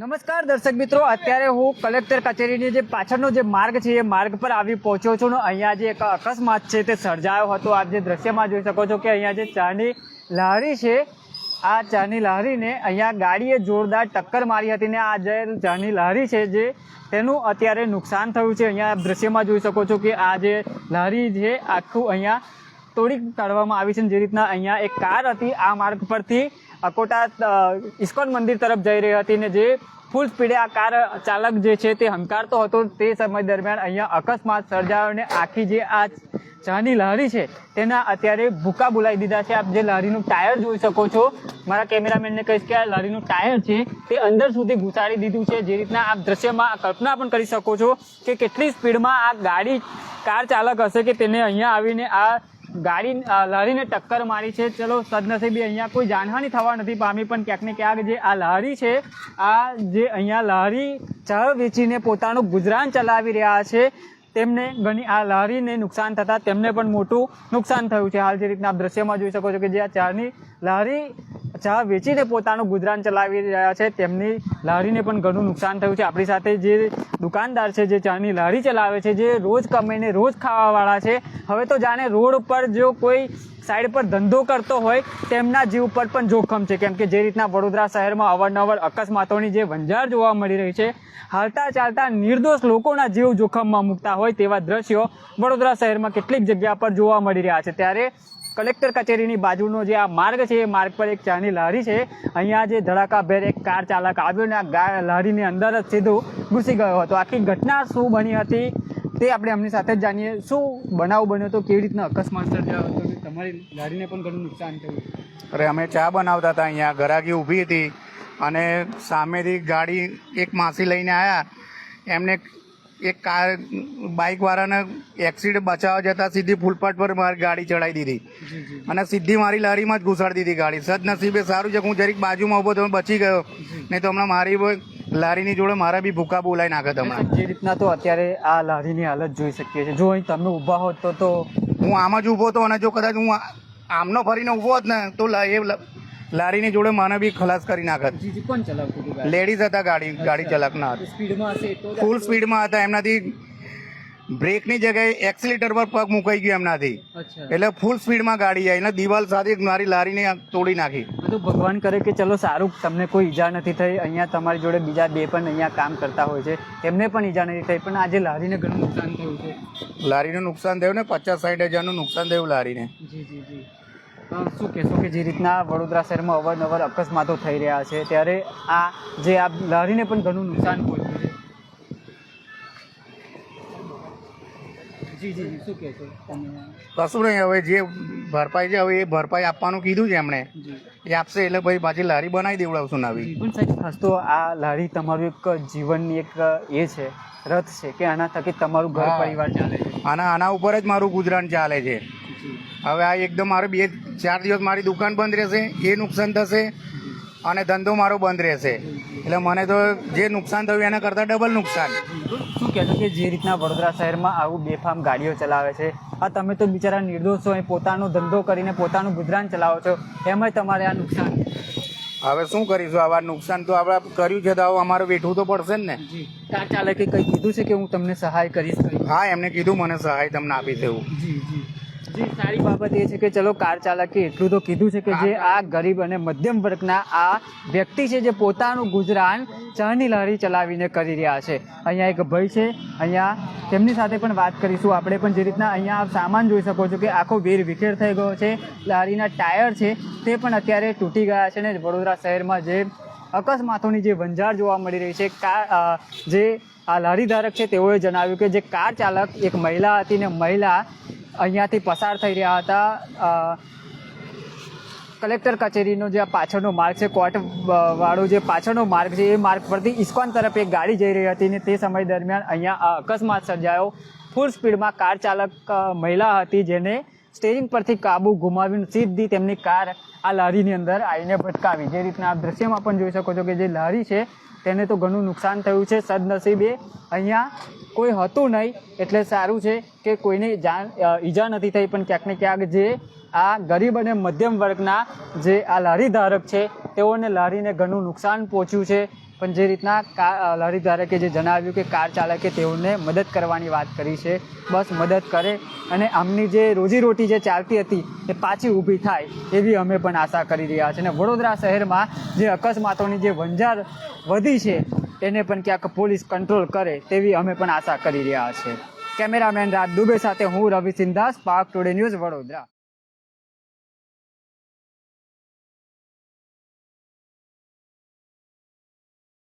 નમસ્કાર દર્શક મિત્રો, અત્યારે હું કલેક્ટર કચેરીની જે પાછળનો જે માર્ગ છે, એ માર્ગ પર આવી પહોંચ્યો છું ને અહીંયા જે એક અકસ્માત છે, તે સર્જાયો હતો. આપ જે દ્રશ્યમાં જોઈ શકો છો કે અહીંયા જે ચાની લહારી છે, આ ચાની લહારીને અહીંયા ગાડીએ જોરદાર ટક્કર મારી હતી ને આ જે ચાની લહારી છે, જે તેનું અત્યારે નુકસાન થયું છે. અહીંયા દ્રશ્યમાં જોઈ શકો છો કે આ જે લહારી છે, આખું અહીંયા તોડી કાઢવામાં આવી છે જે રીતના અહીંયા એક કાર હતી, આ માર્ગ પરથી અકોટા ઇસ્કોન મંદિર તરફ જઈ રહી હતી ને જે ફૂલ સ્પીડે આ કાર ચાલક જે છે તે હંકારતો હતો તે સમય દરમિયાન અહીંયા અકસ્માત સર્જાયો અને આખી જે આ ચાની લહેરી છે તેના અત્યારે ભૂકા બોલાવી દીધા છે. આપ જે લહેરીનું ટાયર જોઈ શકો છો, મારા કેમેરામેનને કહીશ કે આ લહેરીનું ટાયર છે તે અંદર સુધી ઘુસાડી દીધું છે. જે રીતના આપ દ્રશ્યમાં કલ્પના પણ કરી શકો છો કે કેટલી સ્પીડમાં આ ગાડી કાર ચાલક હશે કે તેને અહીંયા આવીને આ ગાડી લહેરીને ટક્કર મારી છે. ચલો, સદનસીબે અહીંયા કોઈ જાનહાની થવા નથી પામી, પણ ક્યાંક ને ક્યાંક જે આ લહેરી છે, આ જે અહીંયા લહેરી ચા વેચીને પોતાનું ગુજરાન ચલાવી રહ્યા છે, તેમને ઘણી આ લહેરીને નુકસાન થતાં તેમને પણ મોટું નુકસાન થયું છે. હાલ જે રીતના આપ દ્રશ્યમાં જોઈ શકો છો કે જે આ ચારની લારી ચા વેચીને પોતાનું ગુજરાન ચલાવી રહ્યા છે, તેમની લારીને પણ ઘણું નુકસાન થયું છે. આપણી સાથે જે દુકાનદાર છે, જે ચાની લારી ચલાવે છે, જે રોજ કમાઈને રોજ ખાવાવાળા છે, હવે તો જાણે રોડ ઉપર જો કોઈ સાઈડ પર ધંધો કરતો હોય, તેમના જીવ પર પણ જોખમ છે. કેમ કે જે રીતના વડોદરા શહેરમાં અવારનવાર અકસ્માતોની જે વંજાર જોવા મળી રહી છે, હાલતા ચાલતા નિર્દોષ લોકોના જીવ જોખમમાં મૂકતા હોય તેવા દ્રશ્યો વડોદરા શહેરમાં કેટલીક જગ્યા પર જોવા મળી રહ્યા છે. ત્યારે કલેક્ટર કચેરીની બાજુનો જે આ માર્ગ છે, એ માર્ગ પર એક ચાની લારી છે. અહીંયા જે ધડાકાભેર એક કાર ચાલક આવ્યો ને આ લારીની અંદર જ સીધું ઘૂસી ગયો હતો. આખી ઘટના શું બની હતી તે આપણે એમની સાથે જ જાણીએ. શું બનાવ બન્યો હતો? કેવી રીતના અકસ્માત સર્જાયો હતો તમારી લારીને પણ ઘણું નુકસાન થયું? અરે, અમે ચા બનાવતા હતા અહીંયા. ગરાગી ઊભી હતી અને સામેથી ગાડી એક માસી લઈને આવ્યા એમને એક કાર બાઇક વાળાને એક્સિડન્ટ બચાવવા જતા સીધી ફૂલપાટ પર મારી ગાડી ચડાવી દીધી. અને સીધી મારી લારીમાં જ ઘુસાડી દીધી ગાડી. સદનસીબે સારું છે હું જરીક બાજુમાં ઊભો તો બચી ગયો. નહીં તો હમણાં મારી લારીની જોડે મારા બી ભૂકા બોલાવી નાખે હમણાં. જે રીતના તો અત્યારે આ લારીની હાલત જોઈ શકીએ છીએ. જો અહીં તમે ઊભા હોત તો હું આમ જ ઊભો હતો અને જો કદાચ હું આમનો ફરીને ઊભો હોત ને તો એ લારીની જોડે મને બી ખલાસ કરી નાખત કોણ ચલાવતું લેડીઝ હતા ગાડી ગાડી ચાલકના સ્પીડમાં હશે ફૂલ સ્પીડમાં હતા એમનાથી બ્રેકની જગ્યાએ એક્સિલેટર પર પગ મુકાઈ ગયો એમનાથી. એટલે ફૂલ સ્પીડમાં ગાડી આવી અને દિવાલ સાથે મારી લારીને તોડી નાખી. બધું ભગવાન કરે કે ચલો સારું તમને કોઈ ઈજા નથી થઈ અહીંયા તમારી જોડે બીજા બે પણ અહીંયા કામ કરતા હોય છે. તેમને પણ ઈજા નથી થઈ પણ આજે લારીને ઘણું નુકસાન થયું છે. લારીનું નુકસાન થયું ને પચાસ સાઠ હજારનું નુકસાન થયું લારીને. જી જી જી. શું કહેશો કે જે રીતના વડોદરા શહેરમાં અવારનવાર અકસ્માતો થઈ રહ્યા છે ત્યારે આ જે આ લારીને પણ ઘણું નુકસાન પહોંચ્યું છે. જી જી જી શું કહેશો? કશું નહીં હવે જે ભરપાઈ છે હવે એ ભરપાઈ આપવાનું કીધું છે એમણે. એ આપશે એટલે ભાઈ પાછી લારી બનાવી દેવડાવશું નવી. પણ સાહેબ ખાસ તો આ લારી તમારું એક જીવનની એક એ છે રથ છે કે આના થકી તમારું ઘર પરિવાર ચાલે છે? આના આના ઉપર જ મારું ગુજરાન ચાલે છે. હવે આ એકદમ મારે બે ચાર દિવસ મારી દુકાન બંધ રહેશે એ નુકસાન થશે અને ધંધો મારો બંધ રહેશે. એટલે મને તો જે નુકસાન થયું એના કરતાં ડબલ નુકસાન. શું કહેશો કે જે રીતના વડોદરા શહેરમાં આવું બેફામ ગાડીઓ ચલાવે છે? આ તમે તો બિચારા નિર્દોષ અહીં પોતાનો ધંધો કરીને પોતાનું ગુજરાન ચલાવો છો. એમાં તમારે આ નુકસાન. હવે શું કરીશું? આવા નુકસાન તો આપણે કર્યું છે તો હવે અમારે વેઠવું તો પડશે જ ને. જી. કાર ચાલકે કંઈ કીધું છે કે હું તમને સહાય કરીશ? હા એમને કીધું મને સહાય તમને આપીશ એવું જી સારી બાબત એ છે કે ચલો કાર ચાલકે એટલું તો કીધું છે કે જે આ ગરીબ અને મધ્યમ વર્ગના આ વ્યક્તિ છે જે પોતાનું ગુજરાન ચાની લહેરી ચલાવીને કરી રહ્યા છે. અહીંયા એક ભાઈ છે અહીંયા તેમની સાથે પણ વાત કરીશું. આપણે પણ જે રીતના અહીંયા આપ સામાન જોઈ શકો છો કે આખો વેર વિખેર થઈ ગયો છે. લારીના ટાયર છે તે પણ અત્યારે તૂટી ગયા છે ને વડોદરા શહેરમાં જે અકસ્માતોની જે વંજાર જોવા મળી રહી છે. કાર જે આ લારી ધારક છે તેઓએ જણાવ્યું કે જે કાર ચાલક એક મહિલા હતી ને મહિલા અહીંયાથી પસાર થઈ રહ્યા હતા. કલેક્ટર કચેરીનો જે પાછળનો માર્ગ છે, કોર્ટ વાળો જે પાછળનો માર્ગ છે, એ માર્ગ પરથી ઇસ્કોન તરફ એક ગાડી જઈ રહી હતી ને તે સમય દરમિયાન અહીંયા અકસ્માત સર્જાયો. ફૂલ સ્પીડમાં કાર ચાલક મહિલા હતી જેને સ્ટેરિંગ પરથી કાબુ ગુમાવીને સીધી તેમની કાર આ લારીની અંદર આવીને ભટકાવી. જે રીતના આપ દ્રશ્યમાં પણ જોઈ શકો છો કે જે લારી છે, તેને તો ઘણું નુકસાન થયું છે. સદનસીબે અહીંયા કોઈ હતું નહીં, એટલે સારું છે કે કોઈને જાન ઈજા નથી થઈ, પણ ક્યાંક ને ક્યાંક જે આ ગરીબ અને મધ્યમ વર્ગના જે આ લારી ધારક છે, તેઓને લારીને ઘણું નુકસાન પહોંચ્યું છે. પણ જે રીતના કાર લારી ધારકે જે જણાવ્યું કે કાર ચાલકે તેઓને મદદ કરવાની વાત કરી છે, બસ મદદ કરે. અને આમની જે રોજીરોટી જે ચાલતી હતી, એ પાછી ઊભી થાય, એવી અમે પણ આશા કરી રહ્યા છીએ અને વડોદરા શહેરમાં જે અકસ્માતોની જે વંજાર વધી છે એને પણ ક્યાંક પોલીસ કંટ્રોલ કરે તેવી અમે પણ આશા કરી રહ્યા છીએ કેમેરામેન રાજ દુબે સાથે હું રવિ સિંધાસ પાક ટુડે ન્યૂઝ વડોદરા.